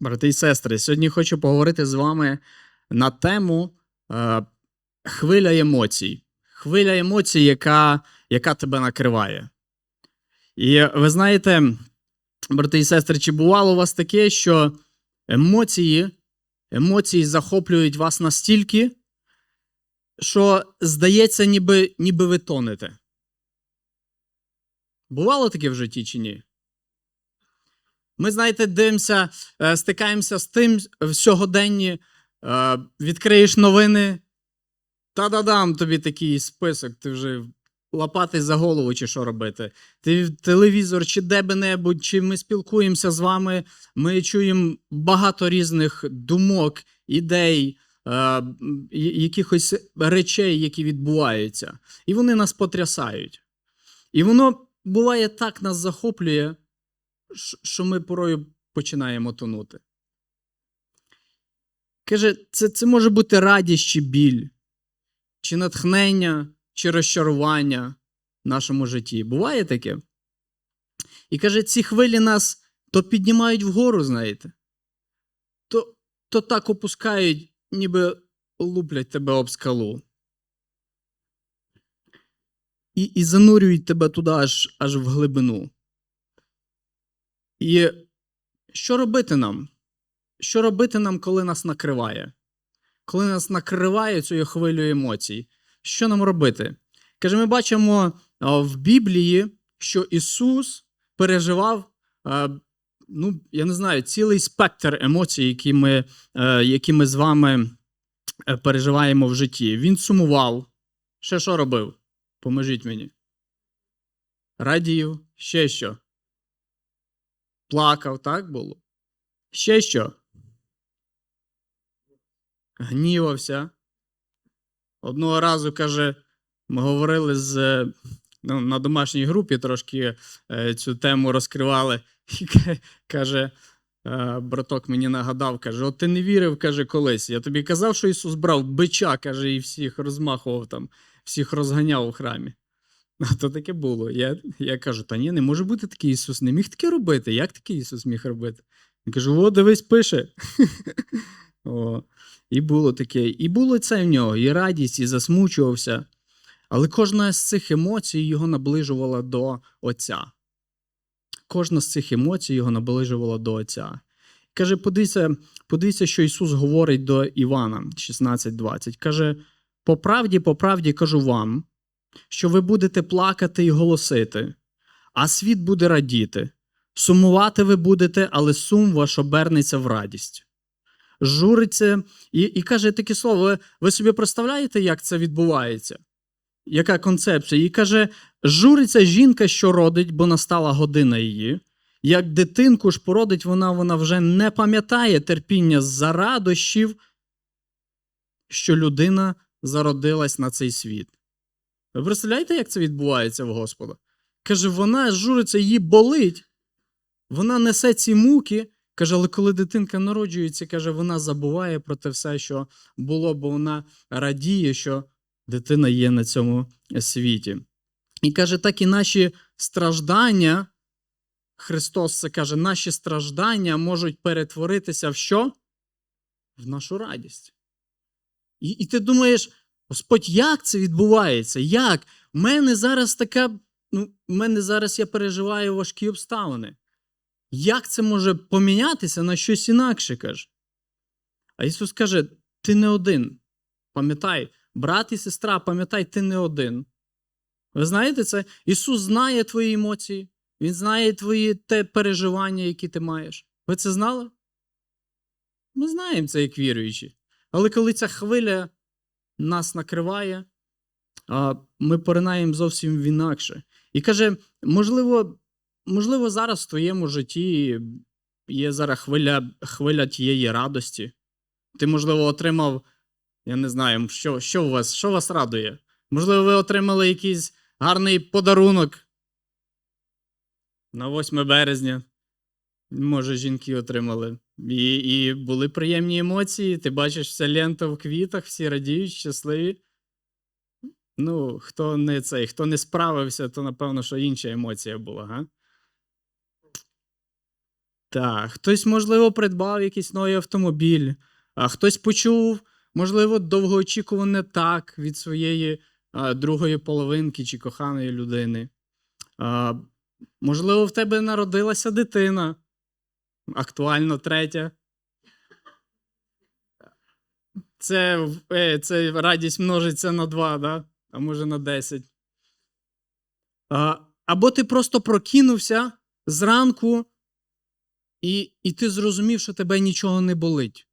Брати і сестри, сьогодні хочу поговорити з вами на тему е, хвиля емоцій. Хвиля емоцій, яка, яка тебе накриває. І ви знаєте, брати і сестри, чи бувало у вас таке, що емоції, емоції захоплюють вас настільки, що здається, ніби, ніби ви тонете? Бувало таке в житті чи ні? Ми, знаєте, дивимося, е, стикаємося з тим в сьогоденні, е, відкриєш новини, та-да-дам тобі такий список, ти вже лапати за голову, чи що робити. Ти телевізор, чи де-би-небудь, чи ми спілкуємося з вами, ми чуємо багато різних думок, ідей, е, якихось речей, які відбуваються. І вони нас потрясають. І воно буває так нас захоплює, що ми порою починаємо тонути. Каже, це, це може бути радість чи біль, чи натхнення, чи розчарування в нашому житті. Буває таке? І каже, ці хвилі нас то піднімають вгору, знаєте, то, то так опускають, ніби луплять тебе об скалу. І, і занурюють тебе туди аж, аж в глибину. І що робити нам? Що робити нам, коли нас накриває? Коли нас накриває цією хвилею емоцій, що нам робити? Каже, ми бачимо в Біблії, що Ісус переживав, ну, я не знаю, цілий спектр емоцій, які ми, е, які ми з вами е, переживаємо в житті. Він сумував. Ще що робив? Поможіть мені. Радів, ще що? Плакав, так було? Ще що? Гнівався. Одного разу, каже, ми говорили з, е, ну, на домашній групі трошки е, цю тему розкривали. І каже, е, браток мені нагадав, каже: От ти не вірив, каже, колись. Я тобі казав, що Ісус брав бича, каже, і всіх розмахував там, всіх розганяв у храмі. А то таке було. Я, я кажу: та ні, не може бути такий Ісус, не міг таке робити. Як такий Ісус міг робити? Він каже: о, дивись, пише. О, і було таке. І було це в нього, і радість, і засмучувався. Але кожна з цих емоцій його наближувала до Отця. Кожна з цих емоцій його наближувала до Отця. Каже, подивіться, подивіться, що Ісус говорить до Івана 16:20. Каже: по правді, по правді кажу вам, що ви будете плакати і голосити, а світ буде радіти. Сумувати ви будете, але сум ваш обернеться в радість. Журиться і, і каже таке слово: ви, ви собі представляєте, як це відбувається? Яка концепція? І каже: журиться жінка, що родить, бо настала година її. Як дитинку ж породить, вона, вона вже не пам'ятає терпіння за радощів, що людина зародилась на цей світ. Ви представляєте, як це відбувається в Господа? Каже, вона журиться, її болить, вона несе ці муки. Каже, але коли дитинка народжується, каже, вона забуває про те все, що було, бо вона радіє, що дитина є на цьому світі. І каже, так і наші страждання, Христос це каже, наші страждання можуть перетворитися в що? В нашу радість. І, і ти думаєш, Господь, як це відбувається? Як? У мене зараз така, ну, в мене зараз я переживаю важкі обставини. Як це може помінятися на щось інакше, каже? А Ісус каже: ти не один. Пам'ятай, брат і сестра, пам'ятай, ти не один. Ви знаєте це? Ісус знає твої емоції, Він знає твої те переживання, які ти маєш. Ви це знали? Ми знаємо це як віруючі. Але коли ця хвиля нас накриває, а, ми поринаємо зовсім в інакше. І каже, можливо, можливо, зараз в твоєму житті є зараз хвиля, хвиля тієї радості. Ти, можливо, отримав, я не знаю, що, що у вас, що вас радує? Можливо, ви отримали якийсь гарний подарунок на 8 березня. Може, жінки отримали. І, і були приємні емоції. Ти бачиш вся лента в квітах, всі радіють, щасливі. Ну, хто не цей, хто не справився, то напевно, що інша емоція була, га? Так, хтось, можливо, придбав якийсь новий автомобіль, а хтось почув, можливо, довгоочікуване так від своєї а, другої половинки чи коханої людини. А, можливо, в тебе народилася дитина, актуально третя. Це, е, це радість множиться на два, да? а може на 10. А, або ти просто прокинувся зранку, і, і ти зрозумів, що тебе нічого не болить.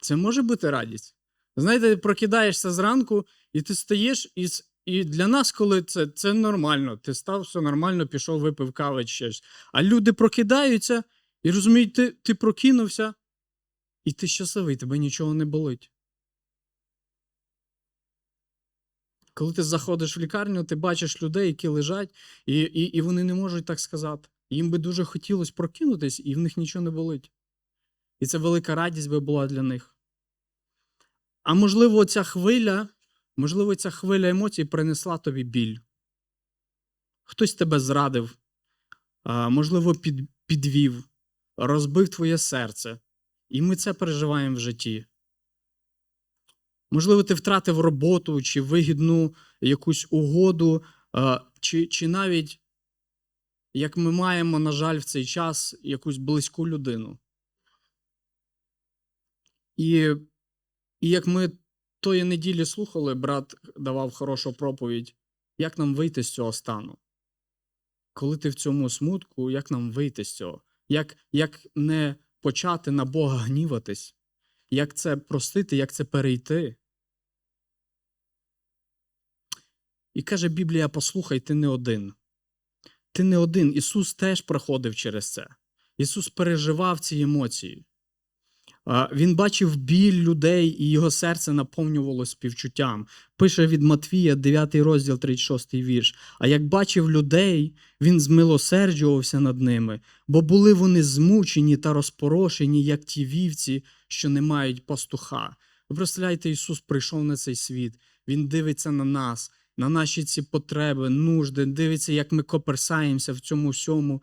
Це може бути радість. Знаєте, ти прокидаєшся зранку, і ти стаєш, і, с- і для нас, коли це, це нормально, ти став, все нормально, пішов, випив кави чи щось. А люди прокидаються і розуміють, ти, ти прокинувся, і ти щасливий, тебе нічого не болить. Коли ти заходиш в лікарню, ти бачиш людей, які лежать, і, і, і вони не можуть так сказати. Їм би дуже хотілося прокинутись, і в них нічого не болить. І це велика радість би була для них. А можливо, ця хвиля, можливо, ця хвиля емоцій принесла тобі біль. Хтось тебе зрадив, можливо, під, підвів, розбив твоє серце. І ми це переживаємо в житті. Можливо, ти втратив роботу чи вигідну якусь угоду, чи, чи навіть, як ми маємо, на жаль, в цей час якусь близьку людину. І, і як ми тої неділі слухали, брат давав хорошу проповідь, як нам вийти з цього стану. Коли ти в цьому смутку, як нам вийти з цього? Як, як не почати на Бога гніватись? Як це простити, як це перейти? І каже Біблія: послухай, ти не один. Ти не один. Ісус теж проходив через це. Ісус переживав ці емоції. Він бачив біль людей, і його серце наповнювалося співчуттям. Пише від Матвія, 9 розділ, 36 вірш. А як бачив людей, він змилосерджувався над ними, бо були вони змучені та розпорошені, як ті вівці, що не мають пастуха. Ви представляєте, Ісус прийшов на цей світ, Він дивиться на нас, на наші ці потреби, нужди, дивиться, як ми коперсаємося в цьому всьому,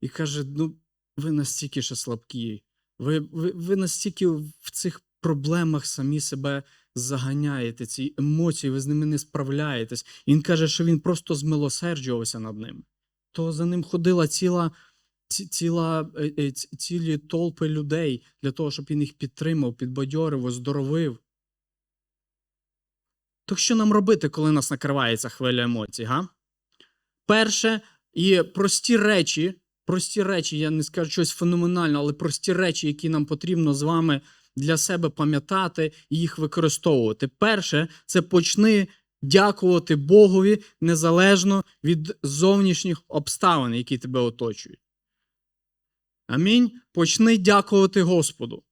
і каже: ну, ви настільки ще слабкі. Ви, ви, ви настільки в цих проблемах самі себе заганяєте, ці емоції, ви з ними не справляєтесь. І він каже, що він просто змилосерджувався над ним. То за ним ходила ціла, ці- ціла, е, е, ці- цілі толпи людей для того, щоб він їх підтримав, підбадьорив, оздоровив. Так що нам робити, коли нас накриває ця хвиля емоцій? Га? Перше, і прості речі, прості речі, я не скажу щось феноменальне, але прості речі, які нам потрібно з вами для себе пам'ятати і їх використовувати. Перше, це почни дякувати Богові незалежно від зовнішніх обставин, які тебе оточують. Амінь. Почни дякувати Господу.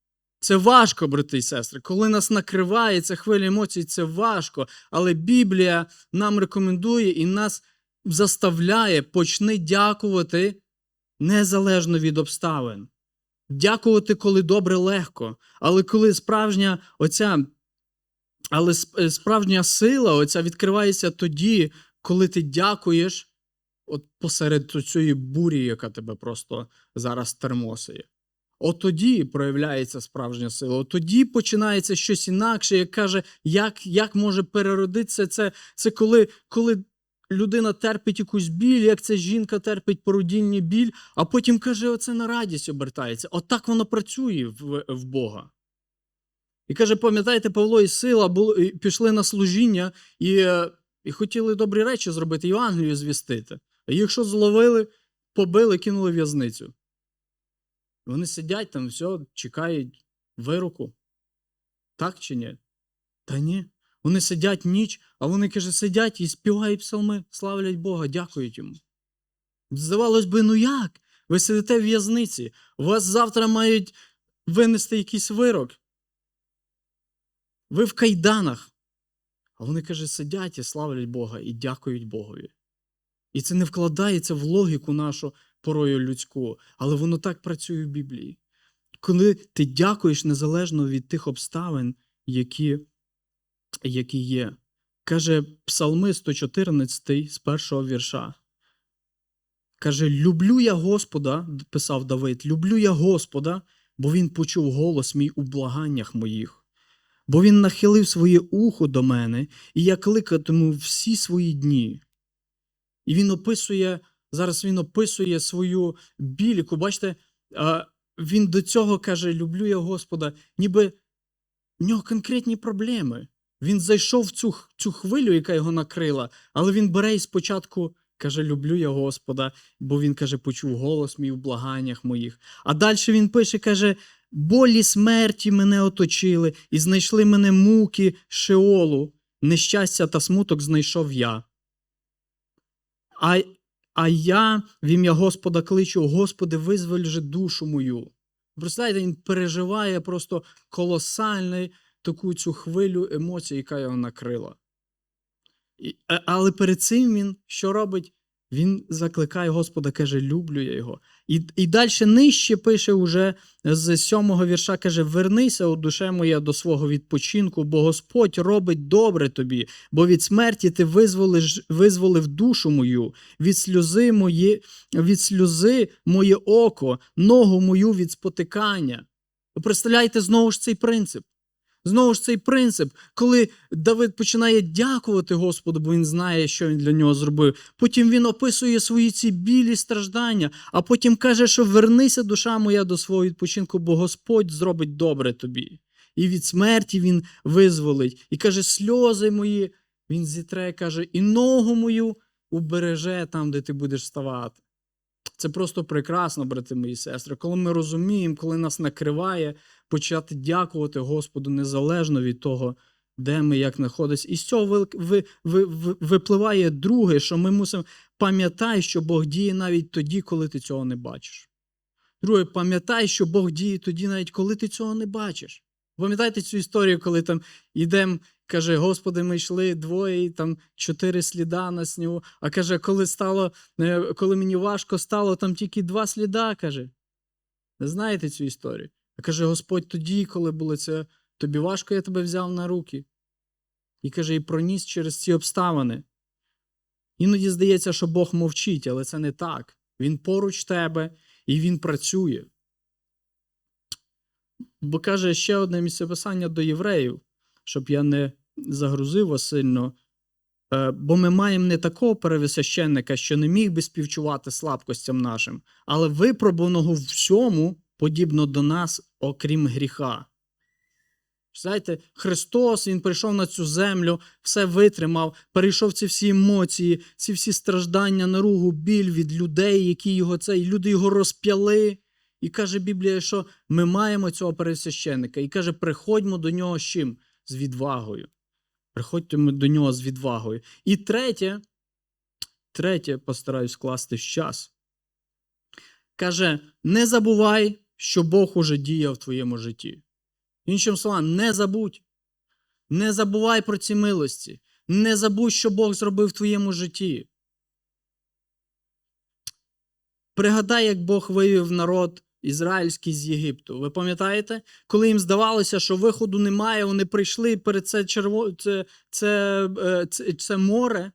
Це важко, брати і сестри. Коли нас накриває ця хвиля емоцій, це важко. Але Біблія нам рекомендує і нас заставляє почни дякувати незалежно від обставин. Дякувати, коли добре, легко. Але коли справжня оця, але е, справжня сила оця відкривається тоді, коли ти дякуєш от посеред цієї бурі, яка тебе просто зараз термосує. От тоді проявляється справжня сила. От тоді починається щось інакше, як каже, як, як може переродитися це, це коли, коли людина терпить якусь біль, як ця жінка терпить породільний біль, а потім каже, оце на радість обертається. Отак воно працює в, в Бога. І каже, пам'ятаєте, Павло і Сила були, пішли на служіння і, і хотіли добрі речі зробити, Євангелію звістити. А їх що зловили, побили, кинули в'язницю. Вони сидять там, все, чекають вироку. Так чи ні? Та ні. Вони сидять ніч, а вони, каже, сидять і співають псалми, славлять Бога, дякують йому. Здавалось би, ну як? Ви сидите в в'язниці, вас завтра мають винести якийсь вирок. Ви в кайданах. А вони, каже, сидять і славлять Бога і дякують Богові. І це не вкладається в логіку нашу порою людську, але воно так працює в Біблії. Коли ти дякуєш незалежно від тих обставин, які, які є. Каже Псалми 114 з першого вірша. Каже: Люблю я Господа, писав Давид, люблю я Господа, бо він почув голос мій у благаннях моїх. Бо він нахилив своє ухо до мене, і я кликатиму всі свої дні. І він описує, зараз він описує свою біліку. Бачите, він до цього каже: Люблю я Господа, ніби в нього конкретні проблеми. Він зайшов в цю, цю хвилю, яка його накрила, але він бере і спочатку каже: Люблю я Господа, бо він каже, почув голос мій в благаннях моїх. А далі він пише, каже: болі смерті мене оточили, і знайшли мене муки Шеолу, нещастя та смуток знайшов я. А, а я в ім'я Господа кличу: Господи, визволь же душу мою. Представляєте, він переживає просто колосальну таку цю хвилю емоцій, яка його накрила. І, але перед цим він що робить? Він закликає Господа, каже: Люблю я його. І, і далі нижче пише уже з сьомого вірша: каже: Вернися, о душе моя, до свого відпочинку, бо Господь робить добре тобі, бо від смерті ти визволиш, визволив душу мою, від сльози мої, від сльози моє око, ногу мою від спотикання. Представляєте знову ж цей принцип. Знову ж цей принцип, коли Давид починає дякувати Господу, бо він знає, що він для нього зробив. Потім він описує свої ці білі страждання, а потім каже, що вернися, душа моя, до свого відпочинку, бо Господь зробить добре тобі. І від смерті він визволить. І каже, сльози мої, він зітре, каже, і ногу мою убереже там, де ти будеш ставати. Це просто прекрасно, брати мої сестри. Коли ми розуміємо, коли нас накриває, почати дякувати Господу незалежно від того, де ми як знаходимося. І з цього ви, ви, ви, ви- випливає друге, що ми мусимо пам'ятай, що Бог діє навіть тоді, коли ти цього не бачиш. Друге, пам'ятай, що Бог діє тоді, навіть коли ти цього не бачиш. Пам'ятаєте цю історію, коли там йдемо, каже, Господи, ми йшли двоє, там чотири сліда на снігу. А каже, коли стало, е, коли мені важко стало, там тільки два сліда, каже. Ви знаєте цю історію? Каже, Господь тоді, коли було це, тобі важко, я тебе взяв на руки. І каже, і проніс через ці обставини. Іноді здається, що Бог мовчить, але це не так. Він поруч тебе і він працює. Бо каже ще одне місцеписання до євреїв, щоб я не загрузив вас сильно. Е, Бо ми маємо не такого перевисвященника, що не міг би співчувати слабкостям нашим, але випробуваного всьому, подібно до нас, окрім гріха. Знаєте, Христос Він прийшов на цю землю, все витримав, перейшов ці всі емоції, ці всі страждання, наругу, біль від людей, які його це, і люди його розп'яли. І каже Біблія, що ми маємо цього пересвященника. І каже, приходьмо до нього з чим? З відвагою. Приходьте до нього з відвагою. І третє, третє, постараюсь вкласти в час. Каже: не забувай, що Бог уже діє в твоєму житті. Іншим словом, не забудь. Не забувай про ці милості. Не забудь, що Бог зробив в твоєму житті. Пригадай, як Бог вивів народ ізраїльський з Єгипту. Ви пам'ятаєте, коли їм здавалося, що виходу немає, вони прийшли перед це черво... це, це, е, це, це море,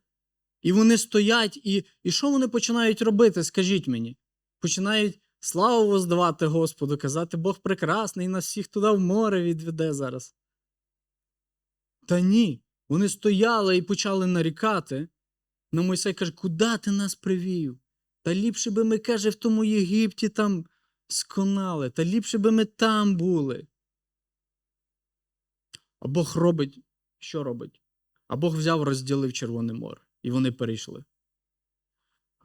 і вони стоять, і, і що вони починають робити? Скажіть мені. Починають славу воздавати Господу, казати, Бог прекрасний, нас всіх туди в море відведе зараз. Та ні. Вони стояли і почали нарікати. На Мойсей каже, куди ти нас привів? Та ліпше би ми, каже, в тому Єгипті там сконали, та ліпше би ми там були. А Бог робить, що робить? А Бог взяв, розділив Червоне море, і вони перейшли.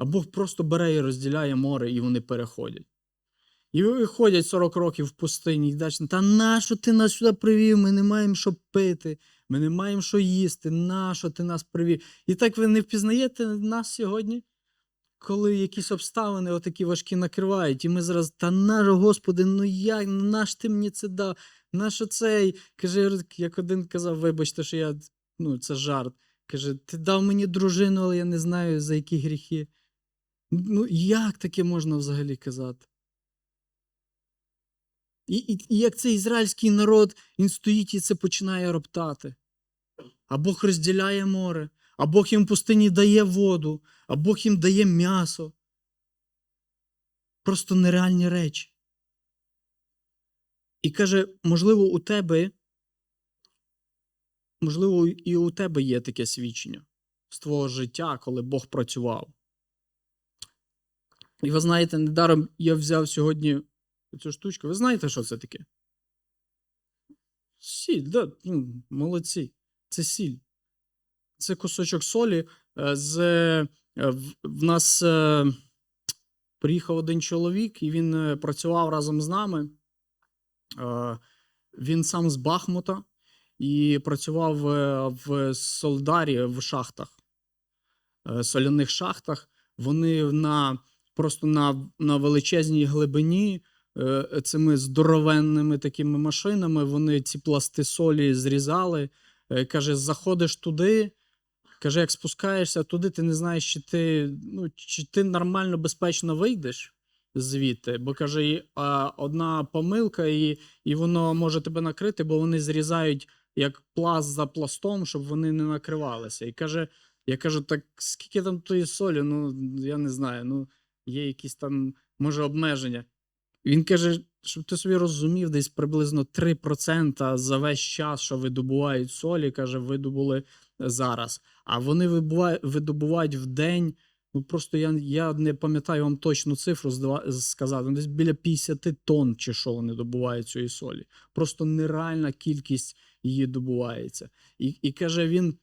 А Бог просто бере і розділяє море, і вони переходять. І виходять 40 років в пустині і далі. Та нащо ти нас сюди привів? Ми не маємо що пити, ми не маємо що їсти. Нащо ти нас привів? І так ви не впізнаєте нас сьогодні? Коли якісь обставини отакі важкі накривають, і ми зараз, та наш, Господи, ну як, наш ти мені це дав? Нащо цей? Каже, як один казав, вибачте, що я, ну, це жарт. Каже, ти дав мені дружину, але я не знаю, за які гріхи. Ну, як таке можна взагалі казати? І, і, і як цей ізраїльський народ, він стоїть і це починає роптати. А Бог розділяє море, а Бог їм в пустині дає воду, а Бог їм дає м'ясо. Просто нереальні речі. І каже, можливо, у тебе, можливо, і у тебе є таке свідчення з твого життя, коли Бог працював. І ви знаєте, недаром я взяв сьогодні цю штучку. Ви знаєте, що це таке? Сіль, да, ну, молодці. Це сіль. Це кусочок солі. Е, З, е, в, нас е, приїхав один чоловік, і він працював разом з нами. Він сам з Бахмута і працював в Солдарі в шахтах, соляних шахтах. Вони на, просто на, на величезній глибині е, цими здоровенними такими машинами вони ці пласти солі зрізали. Е, Каже, заходиш туди. Каже, як спускаєшся туди, ти не знаєш, чи ти, ну, чи ти нормально безпечно вийдеш звідти. Бо каже, а, одна помилка, і, і воно може тебе накрити, бо вони зрізають як пласт за пластом, щоб вони не накривалися. І каже, я кажу, так скільки там тої солі? Ну, я не знаю. Ну, є якісь там, може, обмеження. Він каже, щоб ти собі розумів, десь приблизно 3% за весь час, що видобувають солі, каже, видобули зараз. А вони видобувають в день. Ну просто я, я не пам'ятаю вам точну цифру сказати. ну, Десь біля 50 тонн чи що вони добувають цієї солі. Просто нереальна кількість її добувається. І, і каже він: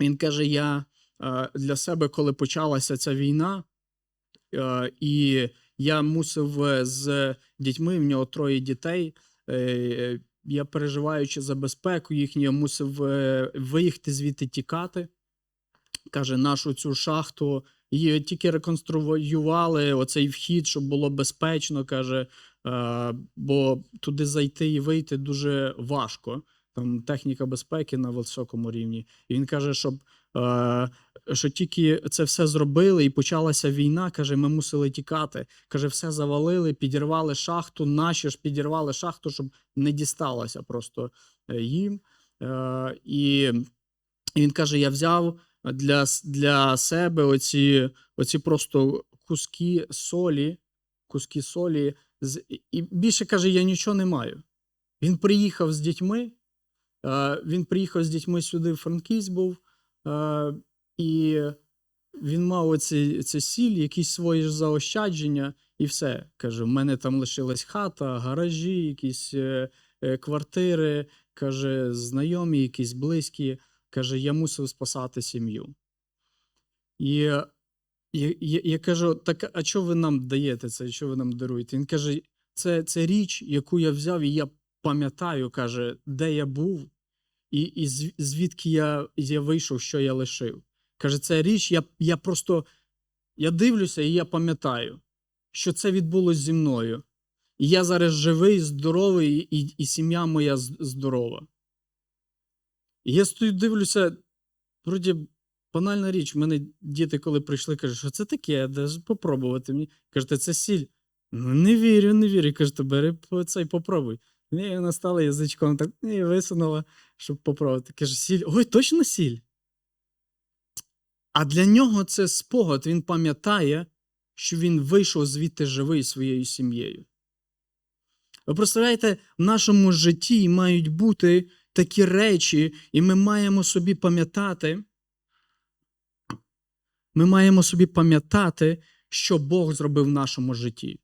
він каже: Я е, для себе, коли почалася ця війна, і я мусив е, з дітьми, в нього троє дітей. е, Я переживаючи за безпеку їхню, я мусив е, виїхати звідти тікати. Каже, нашу цю шахту її тільки реконструювали оцей вхід, щоб було безпечно. каже, е, бо туди зайти і вийти дуже важко. Там техніка безпеки на високому рівні. І він каже, щоб що тільки це все зробили, і почалася війна. каже, ми мусили тікати. Каже, все завалили, підірвали шахту. Наші ж підірвали шахту, щоб не дісталося просто е, їм. Е, і, він каже: я взяв для, для себе оці, оці просто куски солі, куски солі. І більше каже, я нічого не маю. Він приїхав з дітьми. Е, він приїхав з дітьми сюди, в Франківськ був, е, і він мав оці, це сіль, якісь свої ж заощадження, і все. Каже, в мене там лишилась хата, гаражі, якісь е, е, квартири, каже, знайомі, якісь близькі. Каже, я мусив спасати сім'ю. І я, я, я кажу: так, а що ви нам даєте це? Що ви нам даруєте? Він каже: це, це річ, яку я взяв, і я пам'ятаю, каже, де я був, і, і звідки я, я вийшов, що я лишив. Каже, це річ, я, я просто я дивлюся, і я пам'ятаю, що це відбулося зі мною. І я зараз живий, здоровий, і, і сім'я моя здорова. І я стою, дивлюся, вроді банальна річ. Мене діти, коли прийшли, кажуть, що це таке, де попробувати мені. Кажете, це сіль. Ну, не вірю, не вірю. Кажете, бери цей попробуй. І вона стала язичком так і висунула, щоб попробувати. Каже, сіль. Ой, точно сіль. А для нього це спогад. Він пам'ятає, що він вийшов звідти живий своєю сім'єю. Ви представляєте, в нашому житті мають бути такі речі, і ми маємо собі пам'ятати. Ми маємо собі пам'ятати, що Бог зробив в нашому житті.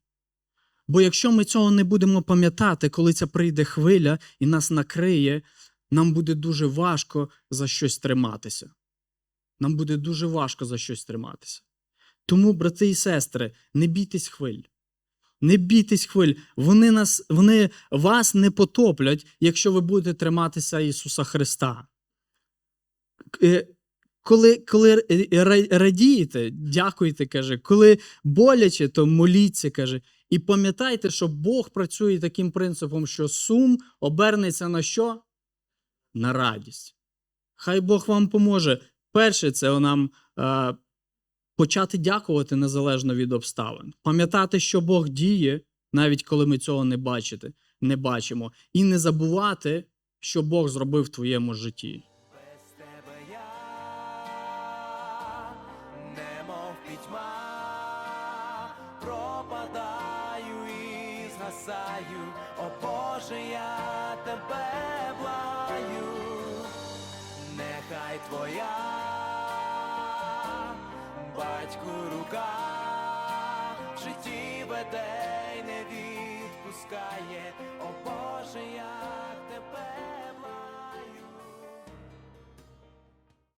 Бо якщо ми цього не будемо пам'ятати, коли ця прийде хвиля і нас накриє, нам буде дуже важко за щось триматися. Нам буде дуже важко за щось триматися. Тому, брати і сестри, не бійтесь хвиль. Не бійтесь хвиль. Вони, нас, вони вас не потоплять, якщо ви будете триматися Ісуса Христа. Е, Коли, коли радієте, дякуйте, каже. Коли боляче, то моліться, каже. І пам'ятайте, що Бог працює таким принципом, що сум обернеться на що? На радість. Хай Бог вам поможе. Перше, це нам е, почати дякувати незалежно від обставин. Пам'ятати, що Бог діє, навіть коли ми цього не бачите, не бачимо. І не забувати, що Бог зробив в твоєму житті. Без тебе я немов пітьма пропадаю. спасаю, о Боже, я в житті веде й не відпускає,